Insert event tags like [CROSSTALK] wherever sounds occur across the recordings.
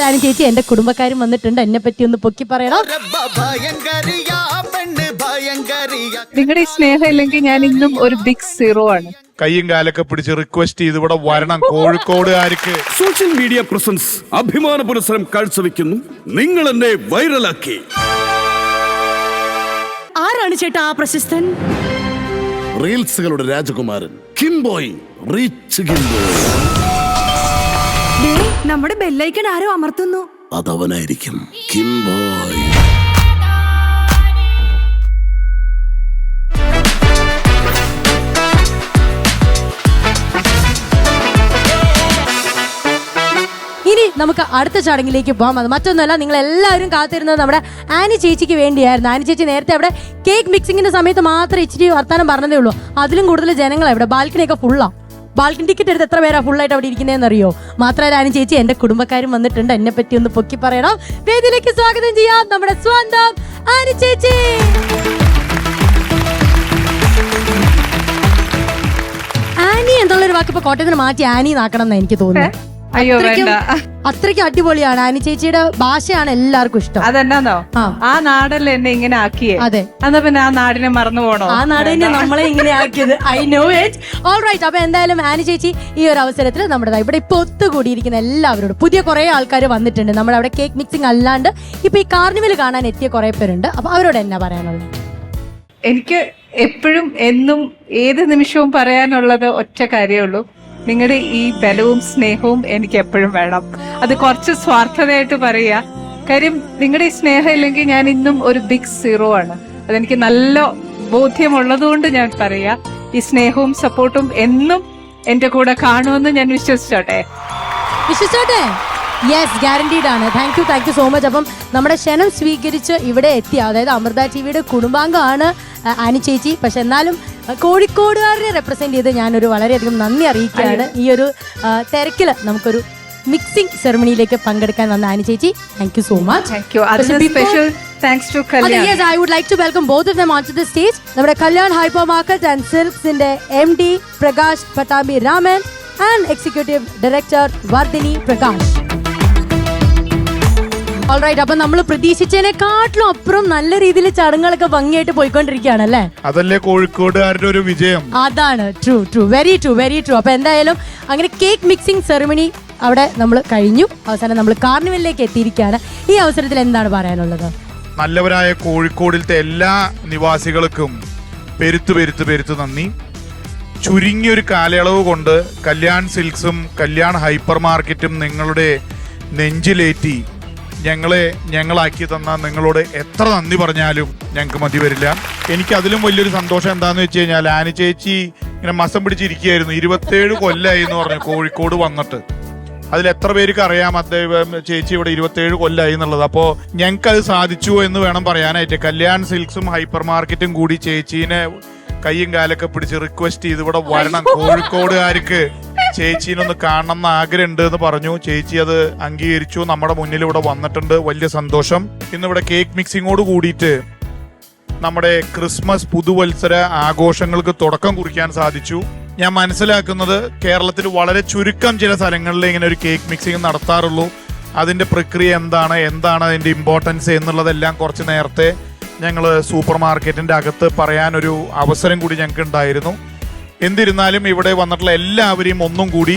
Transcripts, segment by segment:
രാണി ചേച്ചി എന്റെ കുടുംബക്കാരും വന്നിട്ടുണ്ട്. എന്നെ പറ്റി ഒന്ന് പൊക്കി പറയണം. നിങ്ങളുടെ ഈ സ്നേഹം ഇല്ലെങ്കിൽ ഞാൻ ഇന്നും ഒരു ബിഗ് സീറോ ആണ്. കയ്യും കാലൊക്കെ പിടിച്ച് റിക്വസ്റ്റ് ചെയ്ത് ഇവിടെ വരണം കോഴിക്കോടുകാർക്ക് സോഷ്യൽ മീഡിയ പ്രസൻസ് അഭിമാന പുരസ്സരം കാഴ്ചവെക്കുന്നു. നിങ്ങൾ എന്നെ വൈറലാക്കി. ആരാണ് ചേട്ടാ ആ പ്രശസ്തൻ? റീൽസുകളുടെ രാജകുമാരൻ കിംബോയ് റീച്ച് കിംബോയ് നമ്മുടെ ബെല്ലൈക്കൺ ആരോ അമർത്തുന്നു. അതവനായിരിക്കും. കിംബോയ് ഇനി നമുക്ക് അടുത്ത ചടങ്ങിലേക്ക് പോകാം അത് മറ്റൊന്നുമല്ല നിങ്ങൾ എല്ലാവരും കാത്തിരുന്നത് നമ്മുടെ ആനി ചേച്ചിക്ക് വേണ്ടിയായിരുന്നു. ആനി ചേച്ചി നേരത്തെ അവിടെ കേക്ക് മിക്സിങ്ങിന്റെ സമയത്ത് മാത്രം ഇച്ചിരി വർത്താനം പറഞ്ഞതേ ഉള്ളൂ. അതിലും കൂടുതൽ ജനങ്ങളെ ഇവിടെ. ബാൽക്കണിയൊക്കെ ഫുള്ളാ ബാൽക്കണി ടിക്കറ്റ് എടുത്ത് എത്ര പേരാ ഫുള്ളായിട്ട് അവിടെ ഇരിക്കുന്നതെന്ന് അറിയോ മാത്രമല്ല ആനി ചേച്ചി എന്റെ കുടുംബക്കാരും വന്നിട്ടുണ്ട്. എന്നെ പറ്റി ഒന്ന് പൊക്കി പറയണം. വേദിയിലേക്ക് സ്വാഗതം ചെയ്യാം നമ്മുടെ സ്വന്തം ആനി ചേച്ചി. ആനി എന്നുള്ളൊരു വാക്ക് ഇപ്പൊ കോട്ടയത്തിന് മാറ്റി ആനി നാക്കണം എന്ന് എനിക്ക് തോന്നുന്നു അയ്യോ അത്രയ്ക്കും- വേണ്ട. അത്രയ്ക്കും അടിപൊളിയാണ്. ആനി ചേച്ചിയുടെ ഭാഷയാണ് എല്ലാവർക്കും ഇഷ്ടം. അതെന്നാന്നോ? ആ. നാടല്ലേ എന്നെ ഇങ്ങനെ ആക്കിയേ? അതെ. എന്നാ പിന്നെ ആ നാടിനെ മറന്നു പോണോ? ആ നാടിനെ തന്നെ നമ്മളെ ഇങ്ങനെ ആക്കിയത്. I know it all right അപ്പൊ എന്തായാലും ആനി ചേച്ചി ഈ ഒരു അവസരത്തിൽ നമ്മുടെ ഇവിടെ ഇപ്പൊ ഒത്തുകൂടിയിരിക്കുന്ന എല്ലാവരോടും പുതിയ കുറെ ആൾക്കാർ വന്നിട്ടുണ്ട്. നമ്മുടെ അവിടെ കേക്ക് മിക്സിംഗ് അല്ലാണ്ട് ഇപ്പൊ ഈ കാർണിവൽ കാണാൻ എത്തിയ കുറെ പേരുണ്ട്. അപ്പൊ അവരോട് എന്നാ പറയാനുള്ളത്? എനിക്ക് എപ്പോഴും എന്നും ഏത് നിമിഷവും പറയാനുള്ളത് ഒറ്റ കാര്യമേ ഉള്ളൂ. നിങ്ങളുടെ ഈ ബലവും സ്നേഹവും എനിക്ക് എപ്പോഴും വേണം. അത് കുറച്ച് സ്വാർത്ഥതയായിട്ട് പറയുക. കാര്യം നിങ്ങളുടെ ഈ സ്നേഹം ഇല്ലെങ്കിൽ ഞാൻ ഇന്നും ഒരു ബിഗ് സീറോ ആണ്. അതെനിക്ക് നല്ല ബോധ്യമുള്ളതുകൊണ്ട് ഞാൻ പറയാ ഈ സ്നേഹവും സപ്പോർട്ടും എന്നും എന്റെ കൂടെ കാണുമെന്ന് ഞാൻ വിശ്വസിച്ചോട്ടെ? വിശ്വസിച്ചോട്ടെ? യെസ് ഗ്യാരണ്ടീഡ് ആണ്. Thank you thank you so much അപ്പം നമ്മുടെ ക്ഷണം സ്വീകരിച്ച് ഇവിടെ എത്തിയ അതായത് അമൃത ടി വിയുടെ കുടുംബാംഗമാണ് ആനി ചേച്ചി. പക്ഷെ എന്നാലും കോഴിക്കോടുകാരനെ കോഴിക്കോടുകാരെ റെപ്രസെന്റ് ചെയ്ത് ഞാനൊരു വളരെയധികം നന്ദി അറിയിക്കുകയാണ്. ഈ ഒരു തിരക്കിൽ നമുക്കൊരു മിക്സിംഗ് സെറമണിയിലേക്ക് പങ്കെടുക്കാൻ വന്ന ആനി ചേച്ചി. Thank you so much thank you special thanks to Kalyan yes I would like to welcome both of them on to the stage നമ്മുടെ Kalyan hyper market and സിൽക്സിന്റെ M D Prakash Pattambi Raman and executive director Vardhini Prakash. All right അപ്പൊ നമ്മൾ പ്രതീക്ഷിച്ചതിനെക്കാട്ടിലും അപ്പുറം നല്ല രീതിയിൽ ചടങ്ങുകളൊക്കെ ഭംഗിയായിട്ട് പോയിക്കൊണ്ടിരിക്കുകയാണ് അല്ലേ അതല്ലേ കോഴിക്കോടുകാരുടെ ഒരു വിജയം. അതാണ്. True true very true very true അപ്പൊ എന്തായാലും അങ്ങനെ കേക്ക് മിക്സിംഗ് സെറമണി അവിടെ നമ്മൾ കഴിഞ്ഞു. അവസാനം നമ്മൾ കാർണിവലിലേക്ക് എത്തിയിരിക്കുകയാണ്. ഈ അവസരത്തിൽ എന്താണ് പറയാനുള്ളത്? നല്ലവരായ കോഴിക്കോടിലത്തെ എല്ലാ നിവാസികൾക്കും പെരുത്തു പെരുത്തു പെരുത്തു നന്ദി. ചുരുങ്ങിയ ഒരു കാലയളവ് കൊണ്ട് കല്യാൺ സിൽക്സും കല്യാൺ ഹൈപ്പർ മാർക്കറ്റും നിങ്ങളുടെ നെഞ്ചിലേറ്റി ഞങ്ങളെ ഞങ്ങളാക്കി തന്ന നിങ്ങളോട് എത്ര നന്ദി പറഞ്ഞാലും ഞങ്ങൾക്ക് മതി വരില്ല. എനിക്ക് അതിലും വലിയൊരു സന്തോഷം എന്താണെന്ന് വെച്ച് കഴിഞ്ഞാൽ ആനി ചേച്ചി ഇങ്ങനെ മസം പിടിച്ചിരിക്കുകയായിരുന്നു. ഇരുപത്തേഴ് കൊല്ലായി എന്ന് പറഞ്ഞു കോഴിക്കോട് വന്നിട്ട്. അതിൽ എത്ര പേർക്ക് അറിയാം അദ്ദേഹം ചേച്ചി ഇവിടെ ഇരുപത്തേഴ് കൊല്ലായി എന്നുള്ളത്. അപ്പോൾ ഞങ്ങൾക്ക് അത് സാധിച്ചു എന്ന് വേണം പറയാനായിട്ട്. കല്യാൺ സിൽക്സും ഹൈപ്പർ മാർക്കറ്റും കൂടി ചേച്ചീനെ കയ്യും കാലൊക്കെ പിടിച്ച് റിക്വസ്റ്റ് ചെയ്ത് ഇവിടെ വരണം കോഴിക്കോടുകാർക്ക്. ചേച്ചീനൊന്ന് കാണണം എന്ന് ആഗ്രഹമുണ്ട് എന്ന് പറഞ്ഞു. ചേച്ചി അത് അംഗീകരിച്ചു. നമ്മുടെ മുന്നിൽ ഇവിടെ വന്നിട്ടുണ്ട്. വലിയ സന്തോഷം. ഇന്ന് ഇവിടെ കേക്ക് മിക്സിങ്ങോട് കൂടിയിട്ട് നമ്മുടെ ക്രിസ്മസ് പുതുവത്സര ആഘോഷങ്ങൾക്ക് തുടക്കം കുറിക്കാൻ സാധിച്ചു. ഞാൻ മനസ്സിലാക്കുന്നത് കേരളത്തിൽ വളരെ ചുരുക്കം ചില സ്ഥലങ്ങളിൽ ഇങ്ങനെ ഒരു കേക്ക് മിക്സിങ് നടത്താറുള്ളൂ. അതിന്റെ പ്രക്രിയ എന്താണ്? എന്താണ് അതിന്റെ ഇമ്പോർട്ടൻസ് എന്നുള്ളതെല്ലാം കുറച്ച് നേരത്തെ ഞങ്ങൾ സൂപ്പർ മാർക്കറ്റിന്റെ അകത്ത് പറയാനൊരു അവസരം കൂടി ഞങ്ങൾക്ക് ഉണ്ടായിരുന്നു എന്നിരുന്നാലും ഇവിടെ വന്നിട്ടുള്ള എല്ലാവരെയും ഒന്നും കൂടി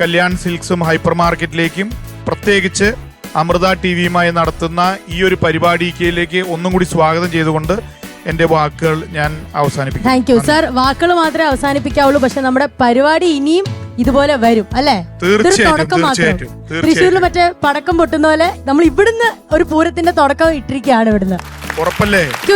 കല്യാൺ സിൽക്സും ഹൈപ്പർ മാർക്കറ്റിലേക്കും പ്രത്യേകിച്ച് അമൃത ടി വിയുമായി നടത്തുന്ന ഈ ഒരു പരിപാടിയിലേക്ക് ഒന്നും കൂടി സ്വാഗതം ചെയ്തുകൊണ്ട് എന്റെ വാക്കുകൾ ഞാൻ അവസാനിപ്പിക്കും. താങ്ക് യു സാർ വാക്കുകൾ മാത്രമേ അവസാനിപ്പിക്കാവുള്ളൂ. പക്ഷെ നമ്മുടെ പരിപാടി ഇനിയും ഇതുപോലെ വരും അല്ലേ? തുടക്കം മാത്രം. തൃശ്ശൂരിൽ മറ്റേ പടക്കം പൊട്ടുന്ന പോലെ നമ്മൾ ഇവിടുന്ന് ഒരു പൂരത്തിന്റെ തുടക്കം ഇട്ടിരിക്കുകയാണ് ഇവിടുന്ന്.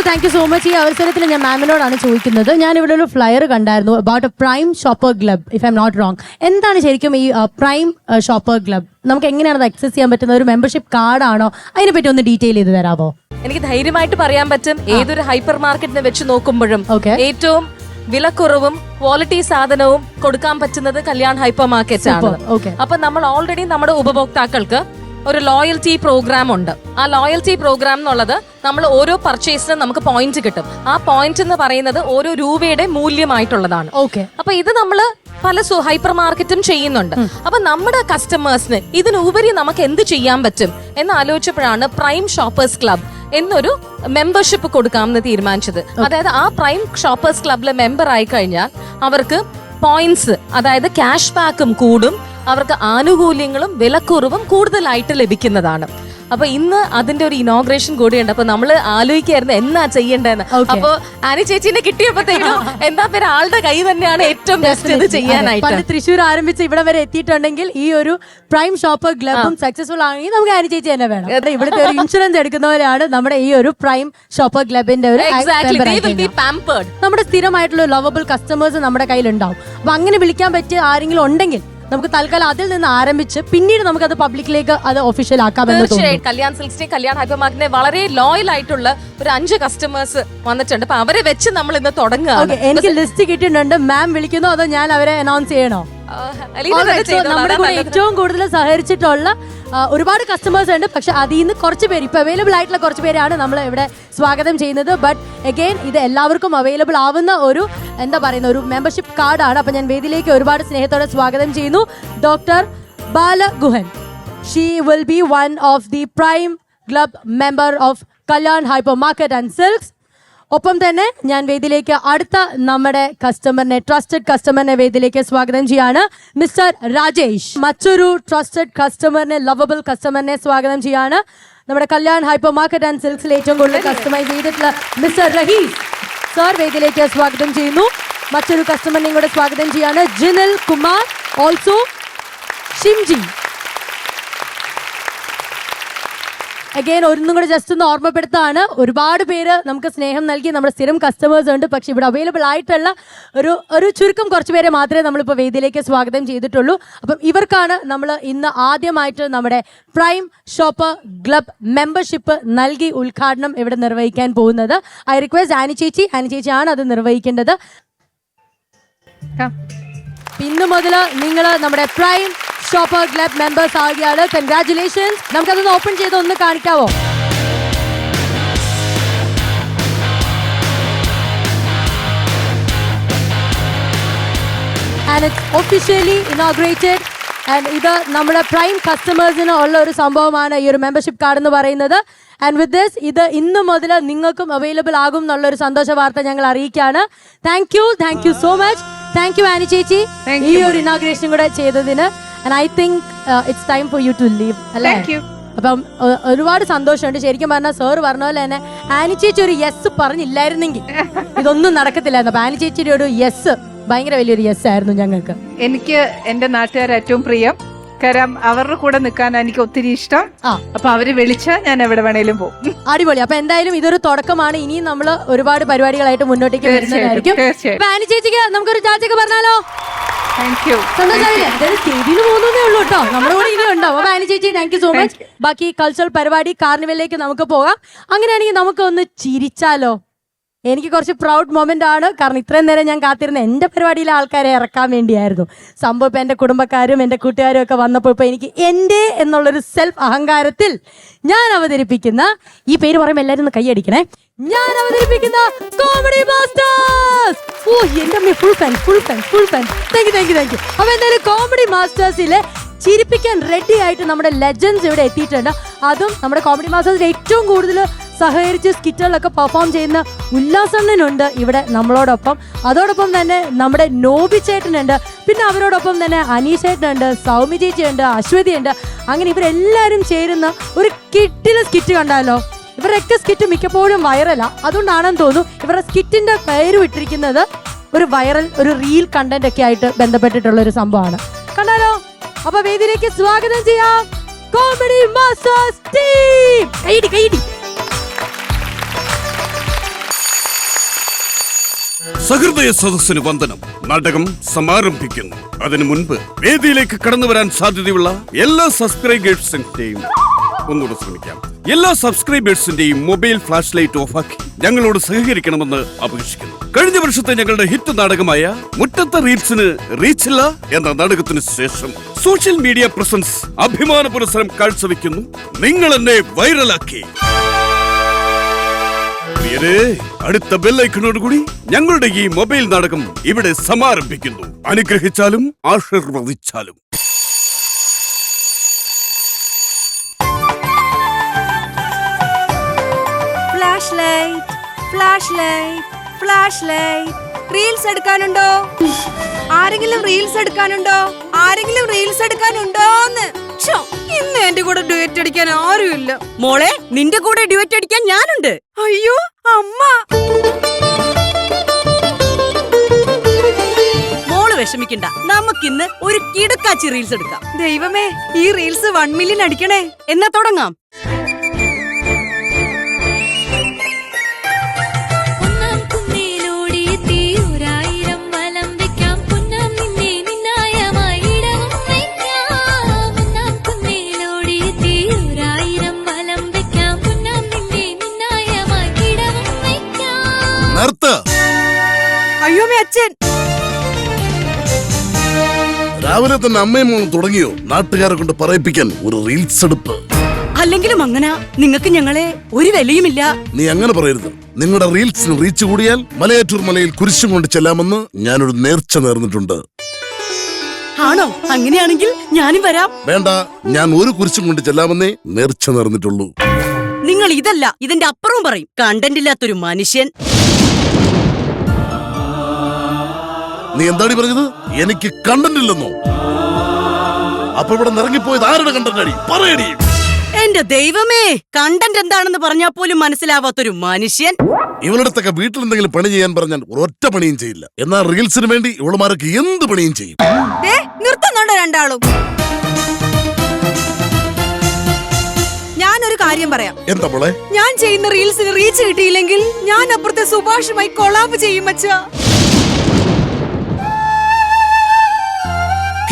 താങ്ക് യു സോ മച്ച് ഈ അവസരത്തിൽ ഞാൻ മാമിനോടാണ് ചോദിക്കുന്നത്. ഞാൻ ഇവിടെ ഒരു ഫ്ലയർ കണ്ടായിരുന്നു about a prime shopper club if I'm not wrong എന്താണ് ശരിക്കും ഈ പ്രൈം ഷോപ്പർ ക്ലബ് നമുക്ക് എങ്ങനെയാണ് അത് ആക്സസ് ചെയ്യാൻ പറ്റുന്ന ഒരു മെമ്പർഷിപ്പ് കാർഡാണോ അതിനെപ്പറ്റി ഒന്ന് ഡീറ്റെയിൽ ചെയ്ത് തരാമോ? എനിക്ക് ധൈര്യമായിട്ട് പറയാൻ പറ്റും ഏതൊരു ഹൈപ്പർ മാർക്കറ്റിനെ വെച്ച് നോക്കുമ്പോഴും ഏറ്റവും വിലക്കുറവും ക്വാളിറ്റി സാധനവും കൊടുക്കാൻ പറ്റുന്നത് കല്യാൺ ഹൈപ്പർ മാർക്കറ്റ് ആണ്. അപ്പൊ നമ്മൾ ഓൾറെഡി നമ്മുടെ ഉപഭോക്താക്കൾക്ക് ഒരു ലോയൽറ്റി പ്രോഗ്രാം ഉണ്ട്. ആ ലോയൽറ്റി പ്രോഗ്രാം എന്നുള്ളത് നമ്മൾ ഓരോ പർച്ചേസിനും നമുക്ക് പോയിന്റ് കിട്ടും. ആ പോയിന്റ് എന്ന് പറയുന്നത് ഓരോ രൂപയുടെ മൂല്യമായിട്ടുള്ളതാണ്. ഓക്കെ. അപ്പൊ ഇത് നമ്മൾ പല ഹൈപ്പർ മാർക്കറ്റും ചെയ്യുന്നുണ്ട്. അപ്പൊ നമ്മുടെ കസ്റ്റമേഴ്സിന് ഇതിനുപരി നമുക്ക് എന്ത് ചെയ്യാൻ പറ്റും എന്ന് ആലോചിച്ചപ്പോഴാണ് പ്രൈം ഷോപ്പേഴ്സ് ക്ലബ് എന്നൊരു മെമ്പർഷിപ്പ് കൊടുക്കാമെന്ന് തീരുമാനിച്ചത്. അതായത് ആ പ്രൈം ഷോപ്പേഴ്സ് ക്ലബിലെ മെമ്പർ ആയി കഴിഞ്ഞാൽ അവർക്ക് പോയിന്റ്സ് അതായത് ക്യാഷ് ബാക്കും കൂടും. അവർക്ക് ആനുകൂല്യങ്ങളും വിലക്കുറവും കൂടുതലായിട്ട് ലഭിക്കുന്നതാണ്. അപ്പൊ ഇന്ന് അതിന്റെ ഒരു ഇനോഗ്രേഷൻ കൂടിയുണ്ട്. അപ്പൊ നമ്മൾ ആലോചിക്കായിരുന്നു എന്നാ ചെയ്യേണ്ടതെന്ന്. അപ്പൊ ആനി ചേച്ചിനെ കിട്ടിയപ്പോഴത്തേക്കും [LAUGHS] എന്താ പേര്? ആളുടെ കൈ തന്നെയാണ് ഏറ്റവും ബെസ്റ്റ് ഇത് ചെയ്യാനായിട്ട്. തൃശ്ശൂർ ആരംഭിച്ച് ഇവിടെ വരെ എത്തിയിട്ടുണ്ടെങ്കിൽ ഈ ഒരു പ്രൈം ഷോപ്പ് ഗ്ലബും സക്സസ്ഫുൾ ആണെങ്കിൽ നമുക്ക് ആനി ചേച്ചി തന്നെ വേണം. ഇവിടുത്തെ ഒരു ഇൻഷുറൻസ് എടുക്കുന്നവരാണ് നമ്മുടെ ഈ ഒരു പ്രൈം ഷോപ്പ് ഗ്ലബിന്റെ ഒരു. നമ്മുടെ സ്ഥിരമായിട്ടുള്ള ലവബിൾ കസ്റ്റമേഴ്സ് നമ്മുടെ കയ്യിലുണ്ടാവും. അപ്പൊ അങ്ങനെ വിളിക്കാൻ പറ്റിയ ആരെങ്കിലും ഉണ്ടെങ്കിൽ നമുക്ക് തൽക്കാലം അതിൽ നിന്ന് ആരംഭിച്ച് പിന്നീട് നമുക്ക് അത് പബ്ലിക്കിലേക്ക് അത് ഒഫീഷ്യൽ ആക്കാമെന്ന് തോന്നുന്നു. തീർച്ചയായും. കല്യാൺ സിൽക്സിനെ കല്യാൺ ഹൈപ്പർമാർക്കിനെ വളരെ ലോയൽ ആയിട്ടുള്ള ഒരു അഞ്ച് കസ്റ്റമേഴ്സ് വന്നിട്ടുണ്ട്. അപ്പൊ അവരെ വെച്ച് നമ്മൾ ഇന്ന് തുടങ്ങുക എനിക്ക് ലിസ്റ്റ് കിട്ടിയിട്ടുണ്ട്. മാം വിളിക്കുന്നു അതോ ഞാൻ അവരെ അനൗൺസ് ചെയ്യണോ? നമ്മുടെ കൂടെ ഏറ്റവും കൂടുതൽ സഹകരിച്ചിട്ടുള്ള ഒരുപാട് കസ്റ്റമേഴ്സ് ഉണ്ട് പക്ഷെ അതിൽ നിന്ന് കുറച്ച് പേര് ഇപ്പൊ അവൈലബിൾ ആയിട്ടുള്ള കുറച്ച് പേരാണ് നമ്മൾ ഇവിടെ സ്വാഗതം ചെയ്യുന്നത്. ബട്ട് അഗെയിൻ ഇത് എല്ലാവർക്കും അവൈലബിൾ ആവുന്ന ഒരു എന്താ പറയുന്ന ഒരു മെമ്പർഷിപ്പ് കാർഡാണ് അപ്പൊ ഞാൻ വേദിയിലേക്ക് ഒരുപാട് സ്നേഹത്തോടെ സ്വാഗതം ചെയ്യുന്നു. Doctor Balaguhan. She will be one of the prime club member of Kalyan hyper market and silks ഒപ്പം തന്നെ ഞാൻ വേദിയിലേക്ക് അടുത്ത നമ്മുടെ കസ്റ്റമറിനെ ട്രസ്റ്റഡ് കസ്റ്റമറിനെ വേദിയിലേക്ക് സ്വാഗതം ചെയ്യാണ് മിസ്റ്റർ രാജേഷ്. മറ്റൊരു ട്രസ്റ്റഡ് കസ്റ്റമറിനെ ലവബിൾ കസ്റ്റമറിനെ സ്വാഗതം ചെയ്യാണ് നമ്മുടെ കല്യാൺ ഹൈപ്പർ മാർക്കറ്റ് ആൻഡ് സിൽക്സിൽ ഏറ്റവും കൂടുതൽ കസ്റ്റമൈസ് ചെയ്തിട്ടുള്ള മിസ്റ്റർ റഹീസ് സാർ വേദിയിലേക്ക് സ്വാഗതം ചെയ്യുന്നു. മറ്റൊരു കസ്റ്റമറിനെയും കൂടെ സ്വാഗതം ചെയ്യാണ് ജിനൽ കുമാർ ഓൾസോ ഷിംജി. അഗൈൻ ഒന്നും കൂടെ ജസ്റ്റ് ഒന്ന് ഓർമ്മപ്പെടുത്താണ്. ഒരുപാട് പേര് നമുക്ക് സ്നേഹം നൽകി നമ്മുടെ സ്ഥിരം കസ്റ്റമേഴ്സ് ഉണ്ട്. പക്ഷെ ഇവിടെ അവൈലബിൾ ആയിട്ടുള്ള ഒരു ഒരു ചുരുക്കം കുറച്ച് പേരെ മാത്രമേ നമ്മളിപ്പോൾ വേദിയിലേക്ക് സ്വാഗതം ചെയ്തിട്ടുള്ളൂ. അപ്പം ഇവർക്കാണ് നമ്മൾ ഇന്ന് ആദ്യമായിട്ട് നമ്മുടെ പ്രൈം ഷോപ്പ് ക്ലബ് മെമ്പർഷിപ്പ് നൽകി ഉദ്ഘാടനം ഇവിടെ നിർവഹിക്കാൻ പോകുന്നത്. ഐ റിക്വസ്റ്റ് ആനി ചേച്ചി ആനി ചേച്ചിയാണ് അത് നിർവഹിക്കേണ്ടത്. ഇന്ന് മുതൽ നിങ്ങൾ നമ്മുടെ പ്രൈം ഷോപ്പർ ക്ലബ് മെമ്പേഴ്സ് ആവുകയാണ് കൺഗ്രാറ്റുലേഷൻസ് നമുക്കതൊന്ന് ഓപ്പൺ ചെയ്ത് ഒന്ന് കാണിക്കാവോ? And it's officially inaugurated and ഇത് നമ്മുടെ പ്രൈം കസ്റ്റമേഴ്സിന് ഉള്ള ഒരു സംഭവമാണ് ഈ ഒരു മെമ്പർഷിപ്പ് കാർഡ് എന്ന് പറയുന്നത്. ആൻഡ് വിത്ത് ദിസ് ഇത് ഇന്ന് മുതൽ നിങ്ങൾക്കും അവൈലബിൾ ആകും എന്നുള്ള ഒരു സന്തോഷ വാർത്ത ഞങ്ങൾ അറിയിക്കുകയാണ്. Thank you thank you so much thank you Annie ചേച്ചി. ഈ ഒരു ഇനോഗ്രേഷൻ കൂടെ ചെയ്തതിന്. And I think it's time for you to leave അല്ലേ? Thank you. അപ്പം ഒരുപാട് സന്തോഷമുണ്ട്. ശരിക്കും പറഞ്ഞാൽ സാർ പറഞ്ഞ പോലെ തന്നെ ആനി ചേച്ചി ഒരു യെസ് പറഞ്ഞില്ലായിരുന്നെങ്കിൽ [LAUGHS] ഇതൊന്നും നടക്കത്തില്ലായിരുന്നു. അപ്പൊ ആനി ചേച്ചിയുടെ ഒരു യെസ് ഭയങ്കര വലിയൊരു യെസ് ആയിരുന്നു ഞങ്ങൾക്ക്. എനിക്ക് എന്റെ നാട്ടുകാർ ഏറ്റവും പ്രിയം. കാരണം അവരുടെ കൂടെ നിൽക്കാൻ എനിക്ക് ഒത്തിരി ഇഷ്ടം. ആ. അപ്പൊ അവർ വിളിച്ചാൽ ഞാൻ എവിടെ വേണേലും പോകും അടിപൊളി. അപ്പൊ എന്തായാലും ഇതൊരു തുടക്കമാണ്. ഇനിയും നമ്മൾ ഒരുപാട് പരിപാടികളായിട്ട് മുന്നോട്ടേക്ക് തീർച്ചയായിട്ടും, വരുന്നതായിരിക്കും. തീർച്ചയായിട്ടും. അപ്പൊ ആനി ചേച്ചിക്ക് നമുക്കൊരു ചാച്ചൊക്കെ പറഞ്ഞാലോ? താങ്ക് യു സന്തോഷമായില്ലേ അതായത് സ്റ്റേജിന് പോകുന്നതേ ഉള്ളൂ കേട്ടോ നമ്മുടെ കൂടെ ഇനി ഉണ്ടാവും അപ്പൊ ആനി ചേച്ചി താങ്ക് യു സോ മച്ച് ബാക്കി കൾച്ചറൽ പരിപാടി കാർണിവലിലേക്ക് നമുക്ക് പോകാം. അങ്ങനെയാണെങ്കിൽ നമുക്ക് ഒന്ന് ചിരിച്ചാലോ? എനിക്ക് കുറച്ച് പ്രൗഡ് മൊമെന്റ് ആണ്. കാരണം ഇത്രയും നേരം ഞാൻ കാത്തിരുന്ന എന്റെ പരിപാടിയിലെ ആൾക്കാരെ ഇറക്കാൻ വേണ്ടിയായിരുന്നു. സംഭവം ഇപ്പം എന്റെ കുടുംബക്കാരും എന്റെ കൂട്ടുകാരും ഒക്കെ വന്നപ്പോൾ ഇപ്പോൾ എനിക്ക് എന്റെ എന്നുള്ളൊരു സെൽഫ് അഹങ്കാരത്തിൽ ഞാൻ അവതരിപ്പിക്കുന്ന ഈ പേര് പറയുമ്പോൾ എല്ലാവരും ഒന്ന് കൈയടിക്കണേ ഞാൻ അവതരിപ്പിക്കുന്ന കോമഡി മാസ്റ്റേഴ്സ് ഓ എന്റെ അമ്മ full fan full fan full fan thank you thank you thank you അപ്പോൾ എന്തായാലും കോമഡി മാസ്റ്റേഴ്സിലെ ചിരിപ്പിക്കാൻ റെഡി ആയിട്ട് നമ്മുടെ ലെജൻസ് ഇവിടെ എത്തിയിട്ടുണ്ട്. അതും നമ്മുടെ കോമഡി മാസ്റ്റേഴ്സിൽ ഏറ്റവും കൂടുതൽ സഹകരിച്ച് സ്കിറ്റുകളിലൊക്കെ പെർഫോം ചെയ്യുന്ന ഉല്ലാസണ്ണനുണ്ട് ഇവിടെ നമ്മളോടൊപ്പം. അതോടൊപ്പം തന്നെ നമ്മുടെ നോബി ചേട്ടനുണ്ട്. പിന്നെ അവരോടൊപ്പം തന്നെ അനീഷ് ചേട്ടനുണ്ട് സൗമ്യ ചേച്ചിയുണ്ട് അശ്വതിയുണ്ട്. അങ്ങനെ ഇവരെല്ലാവരും ചേരുന്ന ഒരു കിട്ടിലെ സ്കിറ്റ് കണ്ടാലോ? ഇവരൊക്കെ സ്കിറ്റ് മിക്കപ്പോഴും വൈറലാ അതുകൊണ്ടാണെന്ന് തോന്നുന്നു ഇവരുടെ സ്കിറ്റിന്റെ പേര് വിട്ടിരിക്കുന്നത് ഒരു വൈറൽ ഒരു റീൽ കണ്ടന്റ് ഒക്കെ ആയിട്ട് ബന്ധപ്പെട്ടിട്ടുള്ള ഒരു സംഭവമാണ്. കണ്ടാലോ? അപ്പൊ വേദിയിലേക്ക് സ്വാഗതം ചെയ്യാം. കോമഡി മാസ്റ്റേഴ്സ് ടീം കൈയിടി കൈയിടി. സഹൃദയ സദസ്സിന് വന്ദനം. നാടകം സമാരംഭിക്കുന്നു. അതിനു മുൻപ് വേദിയിലേക്ക് കടന്നു വരാൻ സാധ്യതയുള്ള എല്ലാ സബ്സ്ക്രൈബേഴ്സിന്റെയും ഒന്നുകൂടെ ശ്രമിക്കാം. എല്ലാ സബ്സ്ക്രൈബേഴ്സിന്റെയും മൊബൈൽ ഫ്ലാഷ് ലൈറ്റ് ഓഫാക്കി ഞങ്ങളോട് സഹകരിക്കണമെന്ന് അപേക്ഷിക്കുന്നു. കഴിഞ്ഞ വർഷത്തെ ഞങ്ങളുടെ ഹിറ്റ് നാടകമായ മുറ്റത്തെ റീൽസിന് റീച്ചില്ല എന്ന നാടകത്തിന് ശേഷം സോഷ്യൽ മീഡിയ പ്രസൻസ് അഭിമാന പുരസ്സരം കാഴ്ചവെക്കുന്നു. നിങ്ങൾ എന്നെ വൈറലാക്കി പ്രിയരേ അടുത്ത ബെല്ലൈക്കണോട് കൂടി ഞങ്ങളുടെ ഈ മൊബൈൽ നാടകം ഇവിടെ സമാരംഭിക്കുന്നു. അനുഗ്രഹിച്ചാലും ആശീർവദിച്ചാലും. Flash light flash light flash light. Reels എടുക്കാനുണ്ടോ? ആരെങ്കിലും റീൽസ് എടുക്കാനുണ്ടോ? ആരെങ്കിലും റീൽസ് എടുക്കാനുണ്ടോന്ന്? ഛോ, ഇന്ന് എന്റെ കൂടെ ഡുവറ്റ് അടിക്കാൻ ആരുമില്ല. മോളെ നിന്റെ കൂടെ ഡുവറ്റ് അടിക്കാൻ ഞാനുണ്ട്. അയ്യോ അമ്മ. മോൾ വിഷമിക്കണ്ട. നമുക്കിന്ന് ഒരു കിടക്കാച്ചി റീൽസ് എടുക്കാം. ദൈവമേ ഈ റീൽസ് വൺ മില്യൺ അടിക്കണേ. എന്നാ തുടങ്ങാം. നിർത്ത്. അയ്യോ അച്ഛൻ. രാവിലെ തന്നെ അമ്മയും മോളും തുടങ്ങിയോ? നാട്ടുകാരെ കൊണ്ട് പറയിപ്പിക്കാൻ ഒരു റീൽസ് എടുപ്പ്. അല്ലെങ്കിലും അങ്ങനെ നിങ്ങൾക്ക് ഞങ്ങളെ ഒരു വിലയുമില്ല. നീ അങ്ങനെ പറയരുത്. നിങ്ങളുടെ റീൽസിന് റീച്ച് കൂടിയാൽ മലയാറ്റൂർ മലയിൽ കുരിശും കൊണ്ട് ചെല്ലാമെന്ന് ഞാനൊരു നേർച്ച നേർന്നിട്ടുണ്ട്. ആണോ? അങ്ങനെയാണെങ്കിൽ ഞാനും വരാം. വേണ്ട ഞാൻ ഒരു കുരിശും കൊണ്ട് ചെല്ലാമെന്നേ നേർച്ച നേർന്നിട്ടുള്ളൂ. നിങ്ങൾ ഇതല്ല ഇതിന്റെ അപ്പുറവും പറയും. കണ്ടന്റ് ഇല്ലാത്തൊരു മനുഷ്യൻ. നീ എന്താടി പറഞ്ഞത്? എനിക്ക് കണ്ടന്റ് ഇല്ലെന്നോ? അപ്പൊ ഇവിടെ നിറങ്ങിപ്പോയത് ആരുടെ കണ്ടന്റ് അടി പറയടി. എന്റെ ദൈവമേ കണ്ടന്റ് എന്താണെന്ന് പറഞ്ഞാൽ പോലും മനസ്സിലാവാത്തൊരു മനുഷ്യൻ. ഇവളടുത്തൊക്കെ വീട്ടിൽ എന്തെങ്കിലും പണി ചെയ്യാൻ പറഞ്ഞാൽ ഒരൊറ്റ പണിയും ചെയ്യില്ല. എന്നാൽ റീൽസിന് വേണ്ടി ഇവളുമാരൊക്കെ എന്ത് പണിയും ചെയ്യും? നിർത്തുന്നുണ്ടോ രണ്ടാളും? ഞാനൊരു കാര്യം പറയാം. എന്താ മോളെ? ഞാൻ ചെയ്യുന്ന റീൽസിന് റീച്ച് കിട്ടിയില്ലെങ്കിൽ ഞാൻ അപ്പുറത്തെ സുഭാഷുമായി കൊളാബ് ചെയ്യും അച്ഛാ.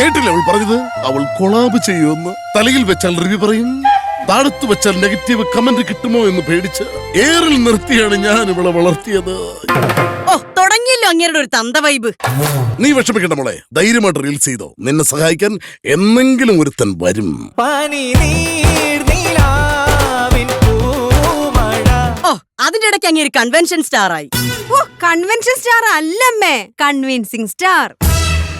കേട്ടില്ല അവൾ പറഞ്ഞത്? അവൾ കൊളാബ് ചെയ്യുമെന്ന്. തലയിൽ വെച്ചാൽ റിവ്യൂ പറയും. താഴത്ത് വെച്ചാൽ നെഗറ്റീവ് കമന്റ് കിട്ടുമോ എന്ന് പേടിച്ച് ഏറിൽ നിർത്തിയാണ് ഞാൻ ഇവളെ വളർത്തിയത്. ഓ തുടങ്ങിയല്ലോ അങ്ങേരുടെ ഒരു തന്ത വൈബ് നീ വിഷമിക്കണ്ട മോളെ. ധൈര്യമായിട്ട് റീൽസ് ചെയ്തോ. നിന്നെ സഹായിക്കാൻ എന്നെങ്കിലും ഒരുത്തൻ വരും. ഓ അതിന്റെ ഇടയ്ക്ക് അങ്ങേര് കൺവെൻഷൻ സ്റ്റാർ ആയി. ഓ കൺവെൻഷൻ സ്റ്റാർ അല്ലമ്മേ. കൺവിൻസിംഗ് സ്റ്റാർ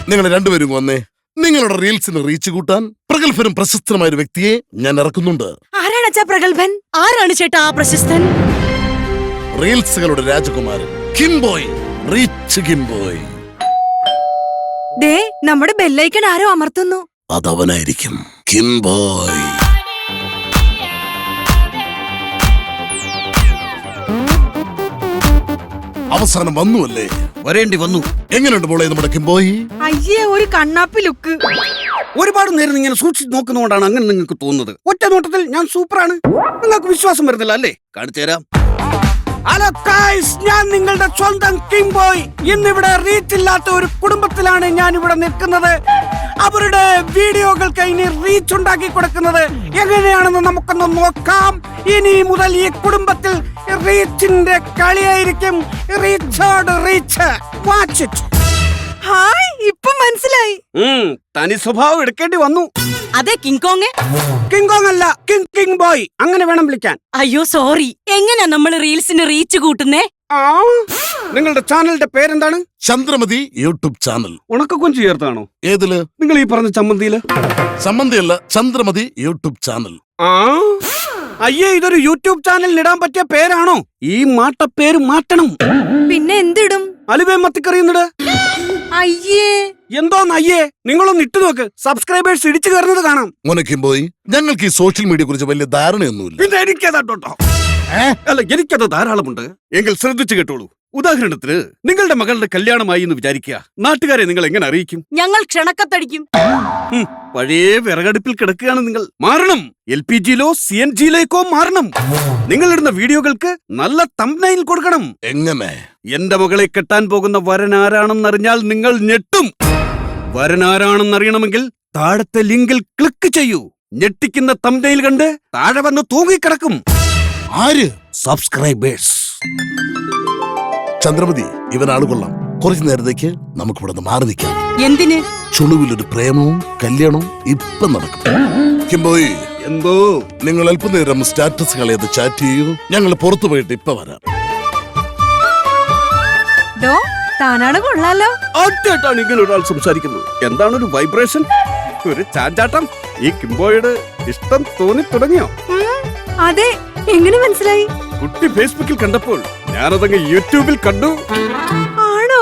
നിങ്ങൾ രണ്ടുപേരും വന്നേ. നിങ്ങളുടെ റീൽസിന് റീച്ച് കൂട്ടാൻ പ്രഗത്ഭനും പ്രശസ്തനുമായ ഒരു വ്യക്തിയെ ഞാൻ ഇറക്കുന്നുണ്ട്. ആരാണ് അച്ഛാ പ്രഗത്ഭൻ? ആരാണ് ചേട്ടാ ആ പ്രശസ്തൻ? റീൽസുകളുടെ രാജകുമാരൻ കിംബോയ്. റീച്ച് കിംബോയ്. ദേ നമ്മുടെ ബെല്ലൈക്കൺ ആരോ അമർത്തുന്നു. അതവനായിരിക്കും കിംബോയ്. അവസാനം വന്നു അല്ലേ വരേണ്ടി വന്നു. എങ്ങനെയുണ്ട് മോളെ നമ്മുടെ കിംബോയി? അയ്യേ ഒരു കണ്ണാപ്പി ലുക്ക്. ഒരുപാട് നേരം ഇങ്ങനെ സൂക്ഷിച്ച് നോക്കുന്നതുകൊണ്ടാണ് അങ്ങനെ നിങ്ങൾക്ക് തോന്നുന്നത്. ഒറ്റ നോട്ടത്തിൽ ഞാൻ സൂപ്പറാണ്. നിങ്ങൾക്ക് വിശ്വാസം വരുന്നില്ല അല്ലേ? കാണിച്ചു തരാം. ഹലോ ഗായ്സ് ഞാൻ നിങ്ങളുടെ സ്വന്തം കിങ് ബോയ്. ഇന്നിവിടെ റീച്ച് ഇല്ലാത്ത ഒരു കുടുംബത്തിലാണ് ഞാൻ ഇവിടെ നിൽക്കുന്നത്. അവരുടെ വീഡിയോകൾക്ക് ഇനി റീച്ച് ഉണ്ടാക്കി കൊടുക്കുന്നത് എങ്ങനെയാണെന്ന് നമുക്കൊന്ന് നോക്കാം. ഇനി മുതൽ ഈ കുടുംബത്തിൽ റീച്ചിന്റെ കളിയായിരിക്കും. റീച്ചോട് റീച്ച് വാച്ച് ഇറ്റ് ഹായ് ഇപ്പൊ മനസ്സിലായി. തനി സ്വഭാവം എടുക്കേണ്ടി വന്നു. അതെ കിങ്കോങ് കിങ്. കോങ് അല്ല കിങ് കിങ് ബോയ്. അങ്ങനെ വേണം വിളിക്കാൻ. അയ്യോ സോറി. എങ്ങനെയാ നമ്മൾ റീൽസിന് റീച്ച് കൂട്ടുന്നേ? നിങ്ങളുടെ ചാനലിന്റെ പേരെന്താണ്? Chandramathi YouTube channel. ഉണക്ക കൊഞ്ചു ചേർത്താണോ? ഏതിൽ? നിങ്ങൾ ഈ പറഞ്ഞ ചമ്മന്തിയിൽ? ചമ്മന്തിയല്ല ചന്ദ്രമതി യൂട്യൂബ് ചാനൽ. ആ അയ്യേ ഇതൊരു യൂട്യൂബ് ചാനലിൽ ഇടാൻ പറ്റിയ പേരാണോ? ഈ മാട്ട പേര് മാറ്റണം. പിന്നെ എന്തിടും? അലുവേ മത്തിക്കറിയുന്നിട് അയ്യേ. എന്തോന്ന് അയ്യേ? നിങ്ങളൊന്ന് ഇട്ടു നോക്ക്. സബ്സ്ക്രൈബേഴ്സ് ഇടിച്ചു കയറുന്നത് കാണാം. മുനക്കും പോയി. ഞങ്ങൾക്ക് ഈ സോഷ്യൽ മീഡിയ കുറിച്ച് വലിയ ധാരണയൊന്നുമില്ല. പിന്നെ എനിക്കതാട്ടോ അല്ല എനിക്കത് ധാരാളമുണ്ട്. എങ്കിൽ ശ്രദ്ധിച്ചു കേട്ടോളൂ. ഉദാഹരണത്തിന് നിങ്ങളുടെ മകളുടെ കല്യാണമായി എന്ന് വിചാരിക്കുക. നാട്ടുകാരെ നിങ്ങൾ എങ്ങനെ അറിയിക്കും? ഞങ്ങൾ ക്ഷണക്കത്തടിക്കും. ഹും, പഴയ വിറകടുപ്പിൽ കിടക്കുകയാണ് നിങ്ങൾ. മാറണം. എൽ പി ജിയിലോ സി എൻ ജിയിലേക്കോ മാറണം. നിങ്ങൾ ഇടുന്ന വീഡിയോകൾക്ക് നല്ല തംബ്നൈൽ കൊടുക്കണം. എങ്ങനെ? എന്റെ മകളെ കെട്ടാൻ പോകുന്ന വരൻ ആരാണെന്നറിഞ്ഞാൽ നിങ്ങൾ ഞെട്ടും. വരൻ ആരാണെന്നറിയണമെങ്കിൽ താഴത്തെ ലിങ്കിൽ ക്ലിക്ക് ചെയ്യൂ. ഞെട്ടിക്കുന്ന തംബ്നൈൽ കണ്ട് താഴെ വന്ന് തൂങ്ങിക്കിടക്കും. ആര്? സബ്സ്ക്രൈബേഴ്സ് ചന്ദ്രമതി ഇവനാണ് കൊള്ളാം. കുറച്ചു നേരത്തേക്ക് നമുക്ക് ഇവിടെ നിന്ന് മാറി നിൽക്കാം. എന്തിന്? ചുളുവിലൊരു പ്രേമവും കല്യാണവും ഇപ്പം നടക്കും. കിംബോയി എന്തോ? നിങ്ങൾ അല്പനേരം സ്റ്റാറ്റസ് കളയത് ചാറ്റ് ചെയ്യൂ. ഞങ്ങൾ പുറത്തു പോയിട്ട് ഇപ്പൊ വരാം. താനാണ് കൊള്ളാലോ. ആദ്യമായിട്ടാണ് ഇങ്ങനെ ഒരാൾ സംസാരിക്കുന്നത്. എന്താണ് ഒരു വൈബ്രേഷൻ? ഒരു ചാഞ്ചാട്ടം. ഈ കിംബോയുടെ ഇഷ്ടം തോന്നി തുടങ്ങിയോ അതെ എങ്ങനെ മനസ്സിലായി? കുട്ടി ഫേസ്ബുക്കിൽ കണ്ടപ്പോൾ ഞാനതങ്ങ് യൂട്യൂബിൽ കണ്ടു. ആണോ?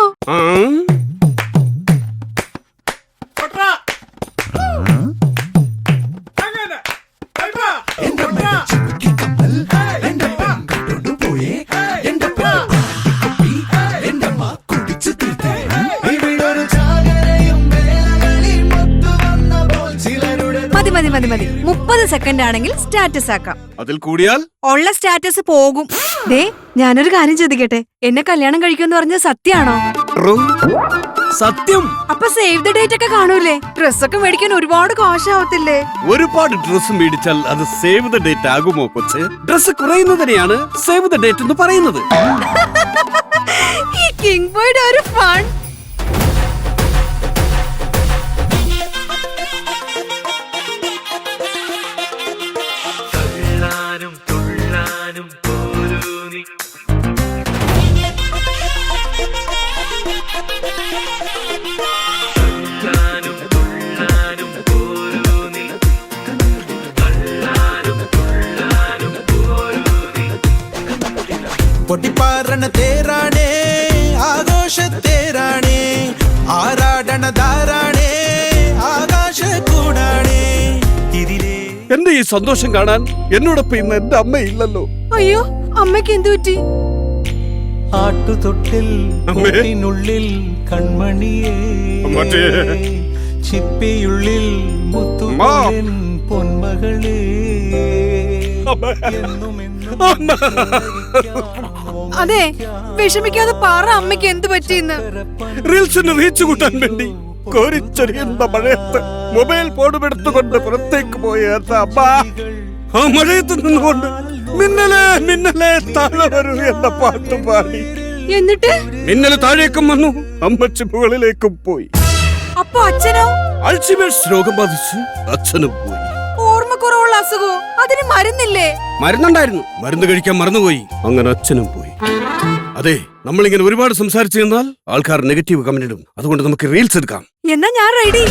സെക്കൻഡ് ആണെങ്കിൽ സ്റ്റാറ്റസ് ആക്കാം. അതിൽ കൂടിയാൽ? ഉള്ള സ്റ്റാറ്റസ് പോകും. ദേ ഞാനൊരു കാര്യം ചോദിക്കട്ടെ? എന്നെ കല്യാണം കഴിക്കുമെന്ന് പറഞ്ഞ സത്യാണോ സത്യം. അപ്പൊ സേവ് ദ ഡേറ്റ് ഒക്കെ കാണൂലേ ഡ്രസ് ഒക്കെ മേടിക്കാൻ ഒരുപാട് കോശാവത്തില്ലേ? ഒരുപാട് ഡ്രസ് മേടിച്ചാൽ അത് സേവ് ദ ഡേറ്റ് ആകുമോ കൊച്ച്? ഡ്രസ് കുറയുന്നതിനെയാണ് സേവ് ദ ഡേറ്റ് എന്ന് പറയുന്നത്. [LAUGHS] ഈ കിങ് ബോയുടെ ഒരു ഫൺ എന്റെ ഈ സന്തോഷം കാണാൻ എന്നോടൊപ്പം ഇന്ന് എന്റെ അമ്മയില്ലല്ലോ. അയ്യോ അമ്മയ്ക്ക് എന്തു പറ്റി? ആട്ടുതൊട്ടിൽ. കൂട്ടിനുള്ളിൽ കൺമണിയേ. ചിപ്പിയുള്ളിൽ പൊന്മകളേ. എന്നും എന്നും അതെ വിഷമിക്കാതെ പാറ അമ്മയ്ക്ക് എന്ത് പറ്റിയെന്ന്. റീൽസിന് റീച്ച് കൂട്ടാൻ വേണ്ടി കോരിച്ചൊരിയുന്ന മഴയത്ത് മൊബൈൽ ഫോണും എടുത്തുകൊണ്ട് പുറത്തേക്ക് പോയ അമ്മ ആ മഴയത്ത് നിന്നുകൊണ്ട് മിന്നലെ മിന്നലെ താഴെ വരൂ എന്ന പാട്ട് പാടി. എന്നിട്ട്? മിന്നൽ താഴേക്കും വന്നു അമ്മച്ചി മുകളിലേക്കും പോയി. അപ്പൊ അച്ഛനോ? അൾഷിമേഴ്സ് രോഗം ബാധിച്ച് അച്ഛനും പോയി. ഓർമ്മക്കുറവുള്ള അസുഖവും അതിന് മരുന്നില്ലേ? മരുന്നുണ്ടായിരുന്നു. മരുന്ന് കഴിക്കാൻ മറന്നുപോയി. അങ്ങനെ അച്ഛനും പോയി. അതെ നമ്മളിങ്ങനെ ഒരുപാട് സംസാരിച്ചു നിന്നാൽ ആൾക്കാർ നെഗറ്റീവ് കമന്റ് ഇടും. അതുകൊണ്ട് നമുക്ക് റീൽസ് എടുക്കാം. എന്നാ ഞാൻ റെഡി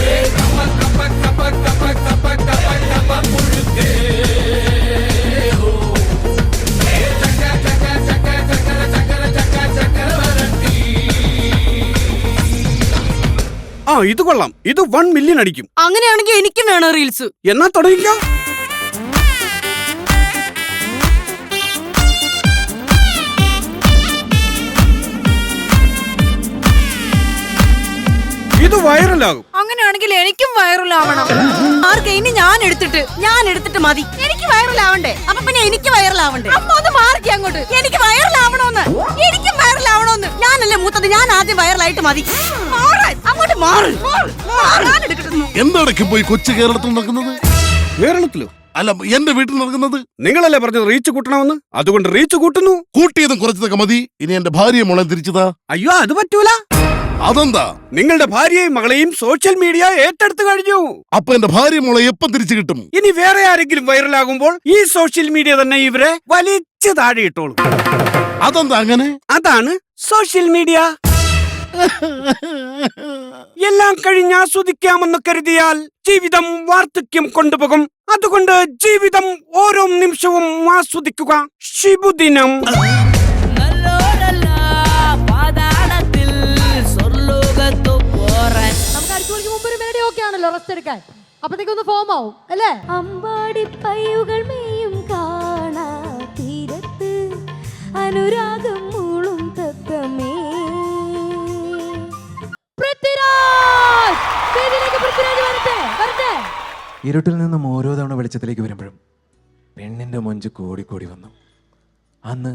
ആ ഇത് കൊള്ളാം. ഇത് വൺ മില്യൺ അടിക്കും. അങ്ങനെയാണെങ്കിൽ എനിക്കും വേണം റീൽസ്. എന്നാ തുടങ്ങിക്കോ. വൈറലാകും. അങ്ങനെയാണെങ്കിൽ എനിക്കും വൈറലാവണം. മാർക്ക് ഇനി ഞാൻ എടുത്തിട്ട് ഞാൻ എടുത്തിട്ട് മതി. എനിക്ക് വൈറലാവണ്ടേ? അപ്പൊ പിന്നെ എനിക്ക് വൈറലാവണ്ടേ? അപ്പൊ ഒന്ന് മാർക്ക് അങ്ങോട്ട്. എനിക്ക് വൈറലാവണോന്ന്? എനിക്കും വൈറലാവണോന്ന്? ഞാനല്ലേ മൂത്തത്? ഞാൻ ആദ്യം വൈറലായിട്ട് മതി. അങ്ങോട്ട് മാറ്. എന്താണ് പോയി കൊച്ചു കേരളത്തിൽ നടക്കുന്നത്? കേരളത്തിലോ? അല്ല എന്റെ വീട്ടിൽ നടക്കുന്നത്? നിങ്ങളല്ലേ പറഞ്ഞത് റീച്ച് കൂട്ടണമെന്ന്? അതുകൊണ്ട് റീച്ച് കൂട്ടുന്നു. കൂട്ടിയതും കുറച്ചതൊക്കെ മതി. ഇനി എന്റെ ഭാര്യയെ മോളെ തിരിച്ചതാ. അയ്യോ അത് പറ്റൂല. അതെന്താ? നിങ്ങളുടെ ഭാര്യയും മകളെയും സോഷ്യൽ മീഡിയ ഏറ്റെടുത്തു കഴിഞ്ഞു. അപ്പൊ എന്റെ ഭാര്യ മോളെ എപ്പം തിരിച്ചു കിട്ടും? ഇനി വേറെ ആരെങ്കിലും വൈറലാകുമ്പോൾ ഈ സോഷ്യൽ മീഡിയ തന്നെ ഇവരെ വലിച്ചു താഴെ ഇട്ടോളും അതെന്താ അങ്ങനെ? അതാണ് സോഷ്യൽ മീഡിയ [LAUGHS] എല്ലാം കഴിഞ്ഞ് ആസ്വദിക്കാമെന്ന് കരുതിയാൽ ജീവിതം വാർദ്ധക്യം കൊണ്ടുപോകും. അതുകൊണ്ട് ജീവിതം ഓരോ നിമിഷവും ആസ്വദിക്കുക. ശിബുദിനം എടുക്കാൻ അപ്പത്തേക്ക് ഒന്ന് ഫോം ആവും അല്ലേ? അമ്പാടി പയ്യുകൾ മേയും കാണാ തീരത്ത് അനുരാഗം മൂളും തത്തമേ പൃഥ്വിരാജ്! വേദിയിലേക്ക് പൃഥ്വിരാജ് വരട്ടെ വരട്ടെ. ഇരുട്ടിൽ നിന്നും ഓരോ തവണ വെളിച്ചത്തിലേക്ക് വരുമ്പോഴും പെണ്ണിന്റെ മൊഞ്ച് കോടിക്കോടി വന്നു. അന്ന്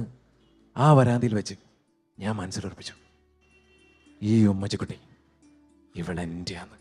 ആ വരാന്തിയിൽ വെച്ച് ഞാൻ മനസ്സിലുറപ്പിച്ചു. ഈ ഉമ്മച്ചിക്കുട്ടി ഇവളെന്റെയാന്ന്